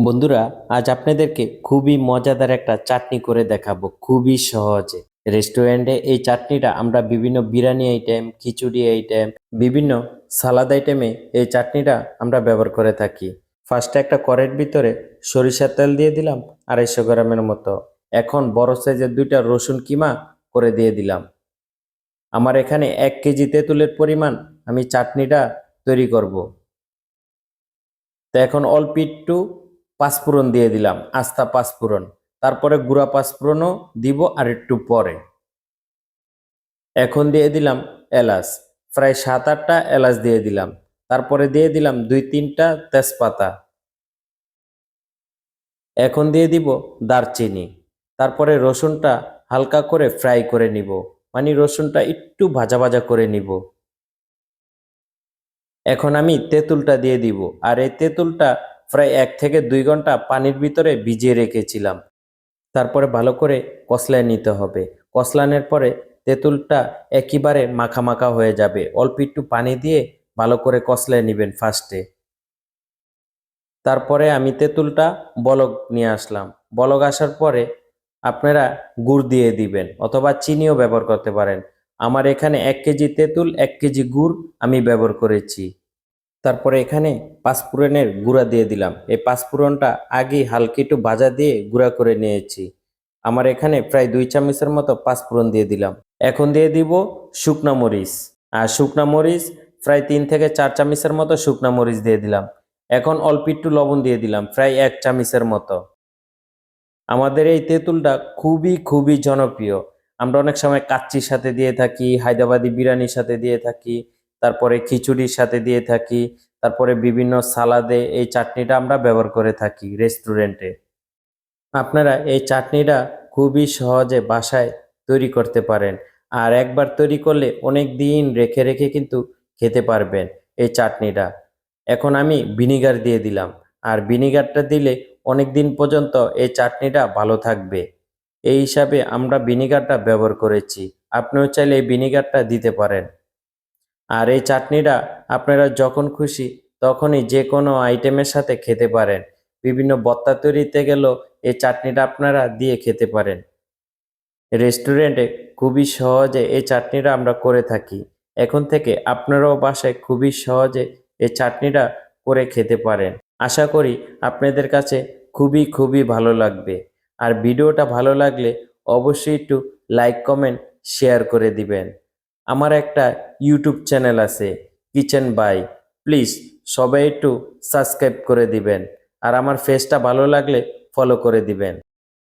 বন্ধুরা, আজ আপনাদেরকে খুবই মজাদার একটা চাটনি করে দেখাবো, খুবই সহজে। রেস্টুরেন্টে এই চাটনিটা আমরা বিভিন্ন বিরিয়ানি আইটেম খিচুড়ি আইটেম বিভিন্ন সালাদ আইটেমে এই চাটনিটা আমরা ব্যবহার করে থাকি। ফার্স্টে একটা কড়াইয়ের ভিতরে সরিষার তেল দিয়ে দিলাম, আড়াইশো গ্রামের মতো। এখন বড় সাইজের দুইটা রসুন কিমা করে দিয়ে দিলাম। আমার এখানে এক কেজি তেঁতুলের পরিমাণ আমি চাটনিটা তৈরি করব। তো এখন অল্প একটু পাঁচফোড়ন দিয়ে দিলাম আস্তা পাঁচফোড়ন তারপরে গুঁড়া পাঁচফোড়নও দিব আর একটু পরে। এখন দিয়ে দিলাম এলাচ, প্রায় সাত আটটা এলাচ দিয়ে দিলাম। তারপরে দিয়ে দিলাম দুই তিনটা তেজপাতা। এখন দিয়ে দিব দারচিনি। তারপরে রসুনটা হালকা করে ফ্রাই করে নিব মানে রসুনটা একটু ভাজা ভাজা করে নিব। এখন আমি তেঁতুলটা দিয়ে দিব, আর এই তেঁতুলটা প্রায় এক থেকে দুই ঘণ্টা পানির ভিতরে ভিজিয়ে রেখেছিলাম। তারপরে ভালো করে কষলায় নিতে হবে। কষলানোর পরে তেঁতুলটা একেবারে মাখা মাখা হয়ে যাবে। অল্প একটু পানি দিয়ে ভালো করে কষলায় নেবেন ফার্স্টে। তারপরে আমি তেঁতুলটা বলক নিয়ে আসলাম। বলক আসার পরে আপনারা গুড় দিয়ে দিবেন অথবা চিনিও ব্যবহার করতে পারেন। আমার এখানে এক কেজি তেঁতুল, এক কেজি গুড় আমি ব্যবহার করেছি। তারপরে এখানে পাঁচফোড়নের গুঁড়া দিয়ে দিলাম। এই পাঁচফোড়নটা আগেই হালকা একটু ভাজা দিয়ে গুঁড়া করে নিয়েছি। আমার এখানে প্রায় দুই চামচের মতো পাঁচফোড়ন দিয়ে দিলাম। এখন দিয়ে দিব শুকনা মরিচ। আর শুকনা মরিচ প্রায় তিন থেকে চার চামচের মতো শুকনা মরিচ দিয়ে দিলাম। এখন অল্প একটু লবণ দিয়ে দিলাম, প্রায় এক চামচের মতো। আমাদের এই তেঁতুলটা খুবই খুবই জনপ্রিয়। আমরা অনেক সময় কাচ্চির সাথে দিয়ে থাকি, হায়দ্রাবাদি বিরিয়ানির সাথে দিয়ে থাকি। তারপরে খিচুড়ির সাথে দিয়ে থাকি, তারপরে বিভিন্ন সালাদে এই চাটনিটা আমরা ব্যবহার করে থাকি রেস্টুরেন্টে আপনারা এই চাটনিটা খুবই সহজে বাসায় তৈরি করতে পারেন আর একবার তৈরি করলে অনেক দিন রেখে রেখে কিন্তু খেতে পারবেন এই চাটনিটা। এখন আমি ভিনিগার দিয়ে দিলাম আর ভিনিগারটা দিলে অনেক দিন পর্যন্ত এই চাটনিটা ভালো থাকবে। এই হিসাবে আমরা ভিনিগারটা ব্যবহার করেছি। আপনিও চাইলে এই ভিনিগারটা দিতে পারেন। আর এই চাটনিটা আপনারা যখন খুশি তখনই যে কোনো আইটেমের সাথে খেতে পারেন। বিভিন্ন বত্তা তৈরিতে গেলেও এই চাটনিটা আপনারা দিয়ে খেতে পারেন। রেস্টুরেন্টে খুবই সহজে এই চাটনিটা আমরা করে থাকি। এখন থেকে আপনারাও বাসায় খুবই সহজে এই চাটনিটা করে খেতে পারেন। আশা করি আপনাদের কাছে খুবই খুবই ভালো লাগবে। আর ভিডিওটা ভালো লাগলে অবশ্যই একটু লাইক, কমেন্ট, শেয়ার করে দিবেন। আমার একটা ইউটিউব চ্যানেল আছে কিচেন বাই প্লিজ সবাই একটু সাবস্ক্রাইব করে দিবেন। আর আমার ফেসটা ভালো লাগলে ফলো করে দিবেন।